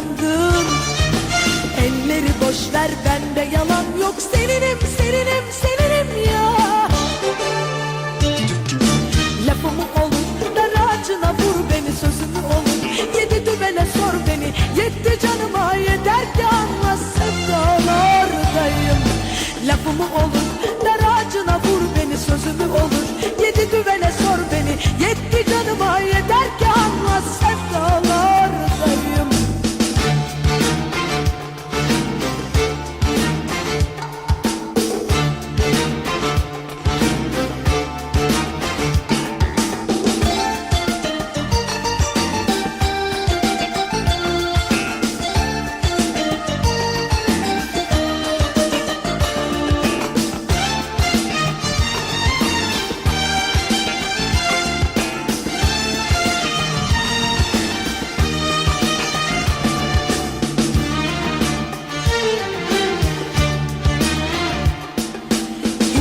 inandın Elleri boş ver bende yalan yok. Seninim seninim seninim ya. Lafımı olur dar ağacına vur beni sözümü olur. Yedi düvele sor beni yetti canıma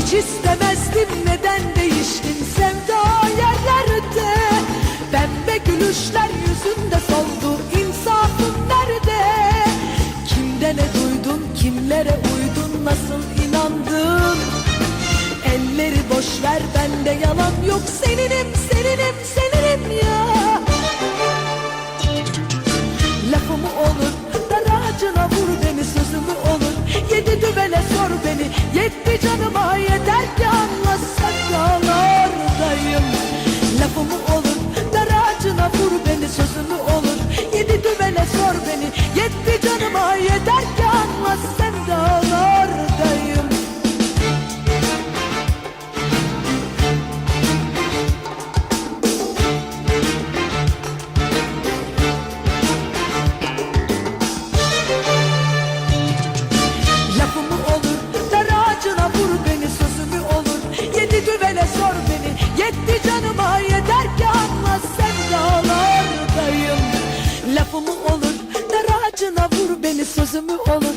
Hiç istemezdim neden değiştin sevda yerlerde Pembe gülüşler yüzünde soldu. İnsafın nerede? Kimde ne duydun kimlere uydun nasıl inandın? Elleri boş ver bende yalan yok. Seninim seninim seninim sor beni. Yetti canıma yeter ki anla sevdalardayım beni sözümü